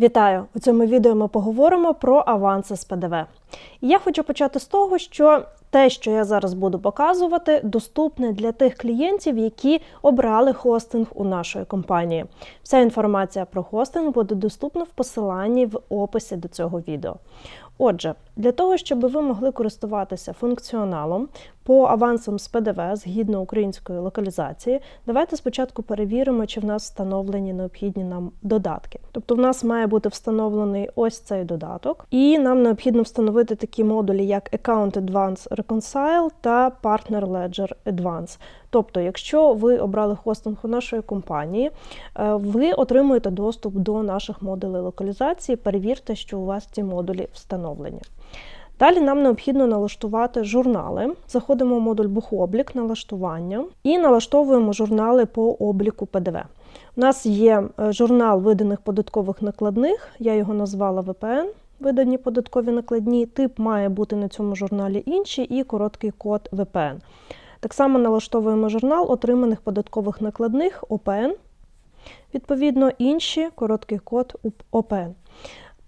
Вітаю! У цьому відео ми поговоримо про аванси з ПДВ. І я хочу почати з того, що те, що я зараз буду показувати, доступне для тих клієнтів, які обрали хостинг у нашої компанії. Вся інформація про хостинг буде доступна в посиланні в описі до цього відео. Отже, для того, щоб ви могли користуватися функціоналом по авансам з ПДВ згідно української локалізації, давайте спочатку перевіримо, чи в нас встановлені необхідні нам додатки. Тобто, в нас має бути встановлений ось цей додаток, і нам необхідно встановити такі модулі, як Account Advance Reconcile та Partner Ledger Advance. Тобто, якщо ви обрали хостинг у нашої компанії, е, ви отримуєте доступ до наших модулей локалізації. Перевірте, що у вас ці модулі встановлені. Далі нам необхідно налаштувати журнали. Заходимо в модуль Бухоблік, налаштування і налаштовуємо журнали по обліку ПДВ. У нас є е, журнал виданих податкових накладних, я його назвала VPN. Видані податкові накладні. Тип має бути на цьому журналі інший і короткий код VPN. Так само налаштовуємо журнал отриманих податкових накладних ОПН. Відповідно, інші короткий код ОПН.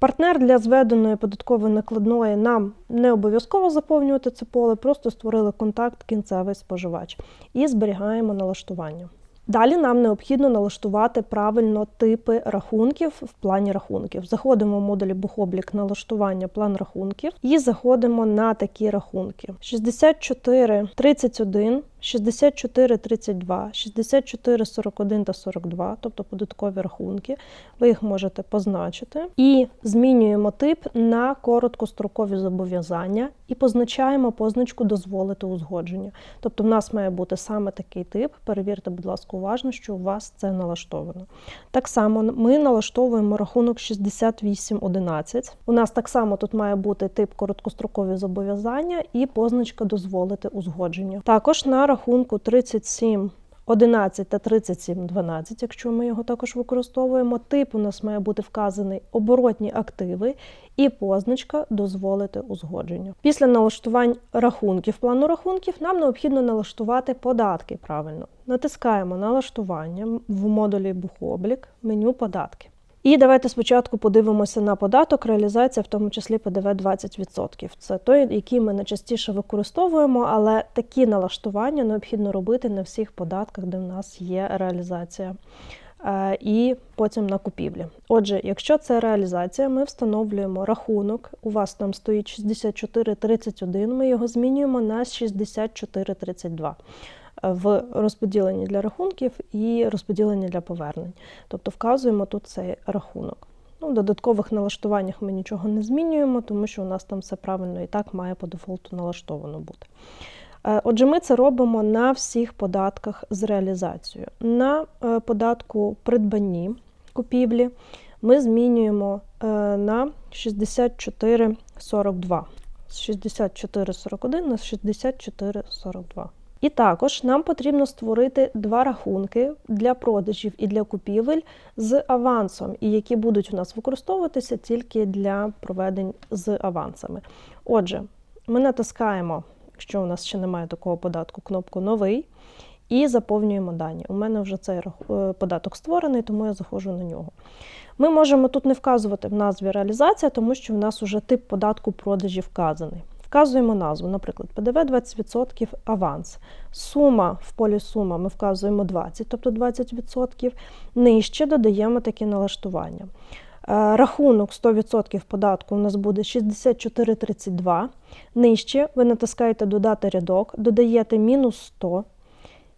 Партнер для зведеної податкової накладної нам не обов'язково заповнювати це поле, просто створили контакт кінцевий споживач і зберігаємо налаштування. Далі нам необхідно налаштувати правильно типи рахунків в плані рахунків. Заходимо в модулі Бухоблік налаштування план рахунків і заходимо на такі рахунки: 64, 31, 64, 32, 64, 41 та 42, тобто податкові рахунки. Ви їх можете позначити. І змінюємо тип на короткострокові зобов'язання і позначаємо позначку дозволити узгодження. Тобто, в нас має бути саме такий тип. Перевірте, будь ласка, уважно, що у вас це налаштовано. Так само ми налаштовуємо рахунок 6811. У нас так само тут має бути тип короткострокові зобов'язання і позначка дозволити узгодження. Також на рахунку 37 11 та 37 12, якщо ми його також використовуємо, тип у нас має бути вказаний оборотні активи і позначка дозволити узгодження. Після налаштувань рахунків, плану рахунків, нам необхідно налаштувати податки правильно. Натискаємо налаштування в модулі Бухоблік, меню податки. І давайте спочатку подивимося на податок, реалізація, в тому числі ПДВ 20%. Це той, який ми найчастіше використовуємо, але такі налаштування необхідно робити на всіх податках, де в нас є реалізація. Е, і потім на купівлі. Отже, якщо це реалізація, ми встановлюємо рахунок. У вас там стоїть 6431, ми його змінюємо на 6432 в розподіленні для рахунків і розподіленні для повернень. Тобто вказуємо тут цей рахунок. Ну, В додаткових налаштуваннях ми нічого не змінюємо, тому що у нас там все правильно і так має по дефолту налаштовано бути. Е, отже, ми це робимо на всіх податках з реалізацією. На е, податку придбанні купівлі ми змінюємо е, на 64,42. З 64,41 на 64,42. І також нам потрібно створити два рахунки для продажів і для купівель з авансом, і які будуть у нас використовуватися тільки для проведень з авансами. Отже, ми натискаємо, якщо у нас ще немає такого податку, кнопку Новий і заповнюємо дані. У мене вже цей е, податок створений, тому я заходжу на нього. Ми можемо тут не вказувати в назві реалізація, тому що в нас вже тип податку продажі вказаний. Вказуємо назву, наприклад, ПДВ 20% аванс. Сума в полі сума ми вказуємо 20, тобто 20%. Нижче додаємо такі налаштування. Е, рахунок 100% податку у нас буде 64,32. Нижче ви натискаєте Додати рядок, додаєте мінус 100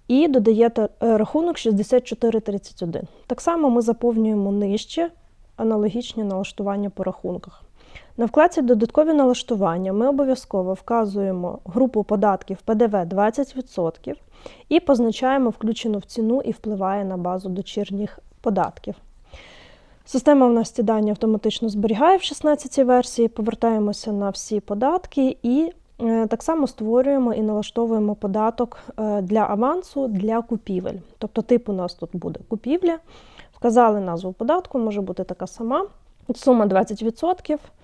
і додаєте е, рахунок 64,31. Так само ми заповнюємо нижче аналогічні налаштування по рахунках. На вкладці Додаткові налаштування ми обов'язково вказуємо групу податків ПДВ 20% і позначаємо включену в ціну і впливає на базу дочірніх податків. Система в нас ці автоматично зберігає в 16-й версії, повертаємося на всі податки і е, так само створюємо і налаштовуємо податок е, для авансу для купівель. Тобто тип у нас тут буде купівля. Вказали назву податку, може бути така сама. Сума 20%.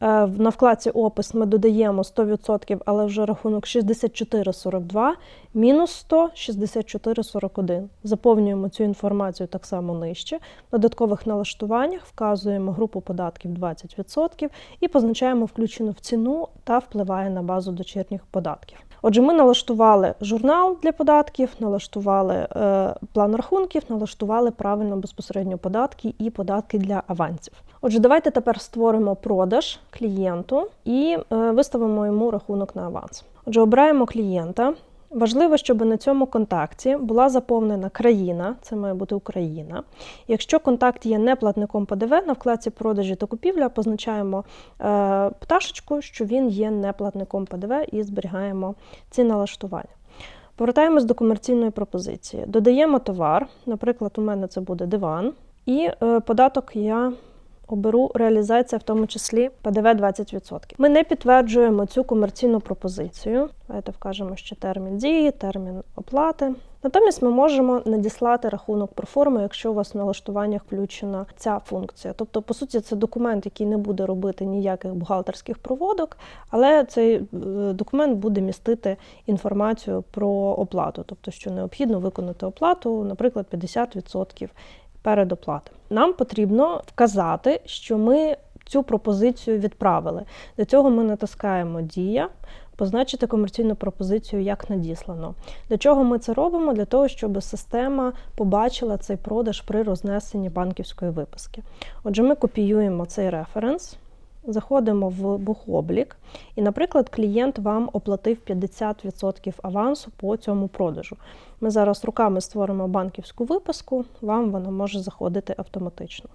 На вкладці опис ми додаємо 100%, але вже рахунок 64,42, мінус 100, 64,41. Заповнюємо цю інформацію так само нижче. В додаткових налаштуваннях вказуємо групу податків 20% і позначаємо включену в ціну та впливає на базу дочірніх податків. Отже, ми налаштували журнал для податків, налаштували е, план рахунків, налаштували правильно безпосередньо податки і податки для авансів. Отже, давайте тепер створимо продаж клієнту і е, виставимо йому рахунок на аванс. Отже, обираємо клієнта. Важливо, щоб на цьому контакті була заповнена країна, це має бути Україна. Якщо контакт є не платником ПДВ, на вкладці продажі та купівля позначаємо е, пташечку, що він є не платником ПДВ і зберігаємо ці налаштування. Повертаємось до комерційної пропозиції. Додаємо товар, наприклад, у мене це буде диван, і е, податок я оберу реалізація, в тому числі ПДВ 20%. Ми не підтверджуємо цю комерційну пропозицію. Давайте вкажемо ще термін дії, термін оплати. Натомість ми можемо надіслати рахунок про форму, якщо у вас в налаштуваннях включена ця функція. Тобто, по суті, це документ, який не буде робити ніяких бухгалтерських проводок, але цей е, документ буде містити інформацію про оплату, тобто, що необхідно виконати оплату, наприклад, 50% передоплати. Нам потрібно вказати, що ми цю пропозицію відправили. Для цього ми натискаємо Дія, позначити комерційну пропозицію як надіслано. Для чого ми це робимо? Для того, щоб система побачила цей продаж при рознесенні банківської виписки. Отже, ми копіюємо цей референс. Заходимо в бухоблік, і, наприклад, клієнт вам оплатив 50% авансу по цьому продажу. Ми зараз руками створимо банківську виписку, вам вона може заходити автоматично.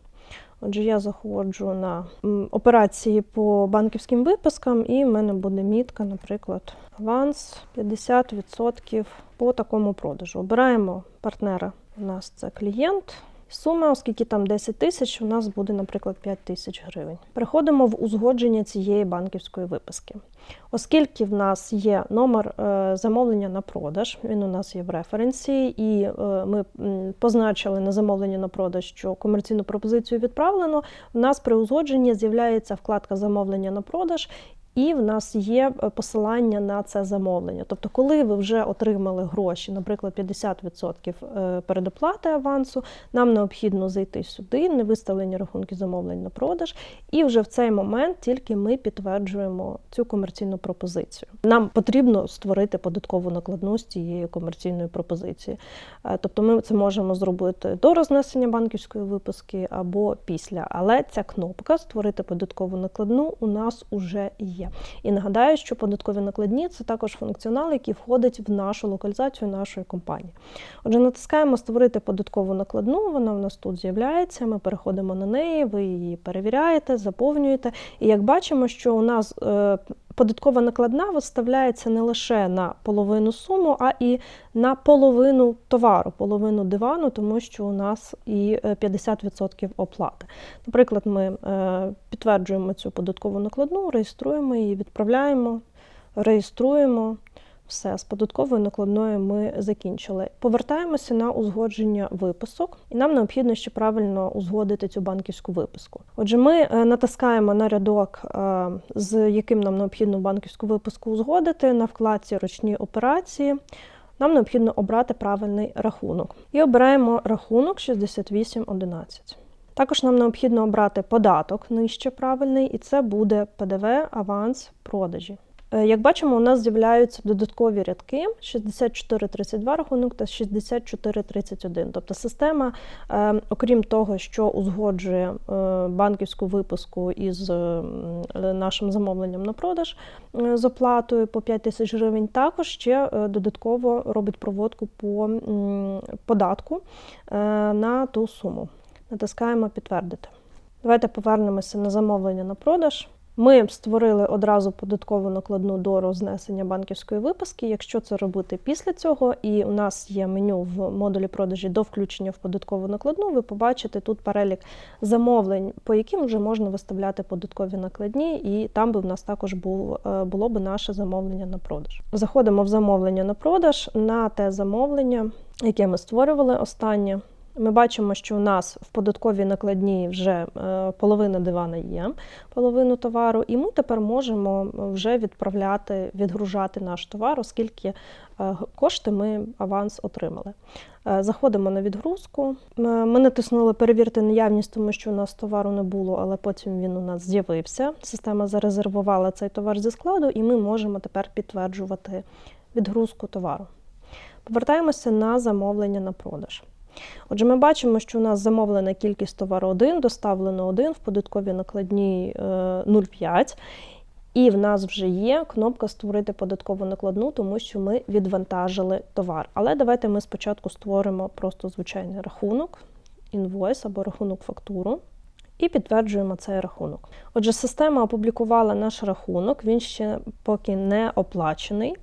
Отже, я заходжу на операції по банківським випискам, і в мене буде мітка, наприклад, аванс 50% по такому продажу. Обираємо партнера. У нас це клієнт. Сума, оскільки там 10 тисяч, у нас буде, наприклад, 5 тисяч гривень. Переходимо в узгодження цієї банківської виписки. Оскільки в нас є номер е, замовлення на продаж, він у нас є в референсі, і е, ми позначили на замовлення на продаж, що комерційну пропозицію відправлено. В нас при узгодженні з'являється вкладка замовлення на продаж. І в нас є е, посилання на це замовлення. Тобто, коли ви вже отримали гроші, наприклад, 50% е, передоплати авансу, нам необхідно зайти сюди, не виставлені рахунки замовлень на продаж, і вже в цей момент тільки ми підтверджуємо цю комерційну пропозицію. Нам потрібно створити податкову накладну з цієї комерційної пропозиції. Е, Тобто, ми це можемо зробити до рознесення банківської виписки або після. Але ця кнопка Створити податкову накладну у нас уже є. І нагадаю, що податкові накладні це також функціонал, який входить в нашу локалізацію нашої компанії. Отже, натискаємо Створити податкову накладну. Вона в нас тут з'являється. Ми переходимо на неї, ви її перевіряєте, заповнюєте. І як бачимо, що у нас е, податкова накладна виставляється не лише на половину суму, а і на половину товару, половину дивану, тому що у нас і е, 50% оплати. Наприклад, ми е, підтверджуємо цю податкову накладну, реєструємо її, відправляємо, реєструємо. Все, з податковою накладною ми закінчили. Повертаємося на узгодження виписок, і нам необхідно ще правильно узгодити цю банківську виписку. Отже, ми е, натискаємо на рядок, е, з яким нам необхідно банківську виписку узгодити на вкладці Ручні операції. Нам необхідно обрати правильний рахунок. І обираємо рахунок 6811. Також нам необхідно обрати податок нижче правильний, і це буде ПДВ, аванс, продажі. Е, Як бачимо, у нас з'являються додаткові рядки 6432 рахунок та 6431. Тобто система, е, окрім того, що узгоджує е, банківську виписку із нашим замовленням на продаж з оплатою по 5 тисяч гривень, також ще додатково робить проводку по податку на ту суму. Натискаємо підтвердити. Давайте повернемося на замовлення на продаж. Ми створили одразу податкову накладну до рознесення банківської виписки. Якщо це робити після цього, і у нас є меню в модулі продажі до включення в податкову накладну, ви побачите тут перелік замовлень, по яким вже можна виставляти податкові накладні, і там би в нас також е, було б наше замовлення на продаж. Заходимо в замовлення на продаж на те замовлення, яке ми створювали останнє. Ми бачимо, що у нас в податковій накладній вже е, половина дивана є, половину товару, і ми тепер можемо вже відправляти, відгружати наш товар, оскільки е, кошти ми аванс отримали. Е, Заходимо на відгрузку. Е, Ми натиснули перевірити наявність, тому що у нас товару не було, але потім він у нас з'явився. Система зарезервувала цей товар зі складу, і ми можемо тепер підтверджувати відгрузку товару. Повертаємося на замовлення на продаж. Отже, ми бачимо, що у нас замовлена кількість товару 1, доставлено 1, в податковій накладній е, 0,5. І в нас вже є кнопка Створити податкову накладну, тому що ми відвантажили товар. Але давайте ми спочатку створимо просто звичайний рахунок, інвойс або рахунок фактуру. І підтверджуємо цей рахунок. Отже, система опублікувала наш рахунок, він ще поки не оплачений.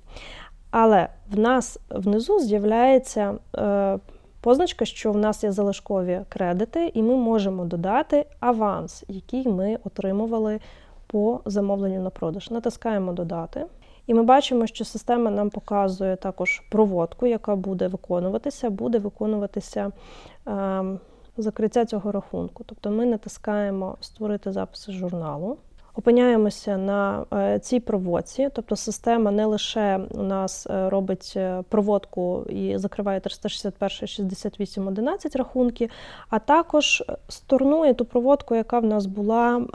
Але в нас внизу з'являється е, позначка, що в нас є залишкові кредити, і ми можемо додати аванс, який ми отримували по замовленню на продаж. Натискаємо Додати. І ми бачимо, що система нам показує також проводку, яка буде виконуватися, буде виконуватися е, закриття цього рахунку. Тобто ми натискаємо Створити записи журналу. Опиняємося на е, цій проводці, тобто система не лише у нас е, робить е, проводку і закриває 361, 68, 11 рахунки, а також сторнує ту проводку, яка в нас була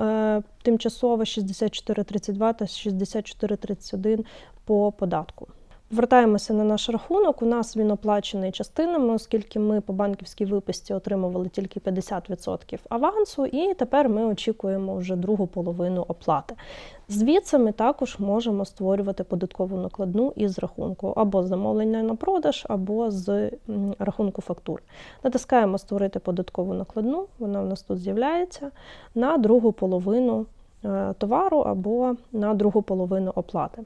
тимчасово 6432 та 6431 по податку. Вертаємося на наш рахунок. У нас він оплачений частинами, оскільки ми по банківській виписці отримували тільки 50% авансу, і тепер ми очікуємо вже другу половину оплати. Звідси ми також можемо створювати податкову накладну із рахунку або з замовлення на продаж, або з рахунку фактур. Натискаємо Створити податкову накладну, вона в нас тут з'являється на другу половину е, товару або на другу половину оплати.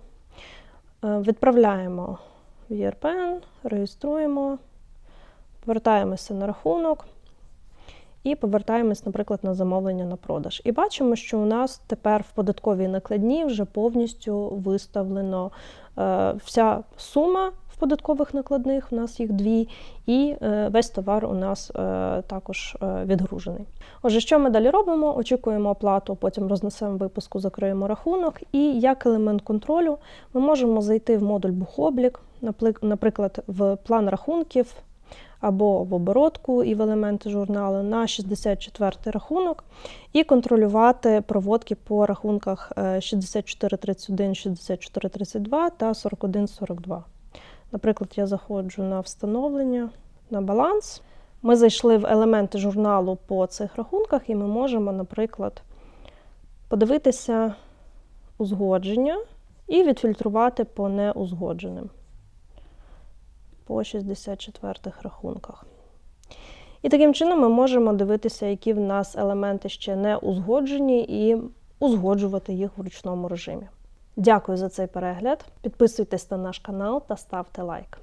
Е, Відправляємо в ЄРПН, реєструємо, повертаємося на рахунок і повертаємось, наприклад, на замовлення на продаж. І бачимо, що у нас тепер в податковій накладні вже повністю виставлено е, вся сума податкових накладних, у нас їх дві, і е, весь товар у нас е, також е, відгружений. Отже, що ми далі робимо? Очікуємо оплату, потім рознесемо випуску, закриємо рахунок. І як елемент контролю ми можемо зайти в модуль бухоблік, наприклад, в план рахунків або в оборотку і в елементи журналу на 64 рахунок і контролювати проводки по рахунках е, 6431, 6432 та 4142. Наприклад, я заходжу на встановлення, на баланс. Ми зайшли в елементи журналу по цих рахунках, і ми можемо, наприклад, подивитися узгодження і відфільтрувати по неузгодженим по 64-х рахунках. І таким чином ми можемо дивитися, які в нас елементи ще не узгоджені, і узгоджувати їх в ручному режимі. Дякую за цей перегляд. Підписуйтесь на наш канал та ставте лайк.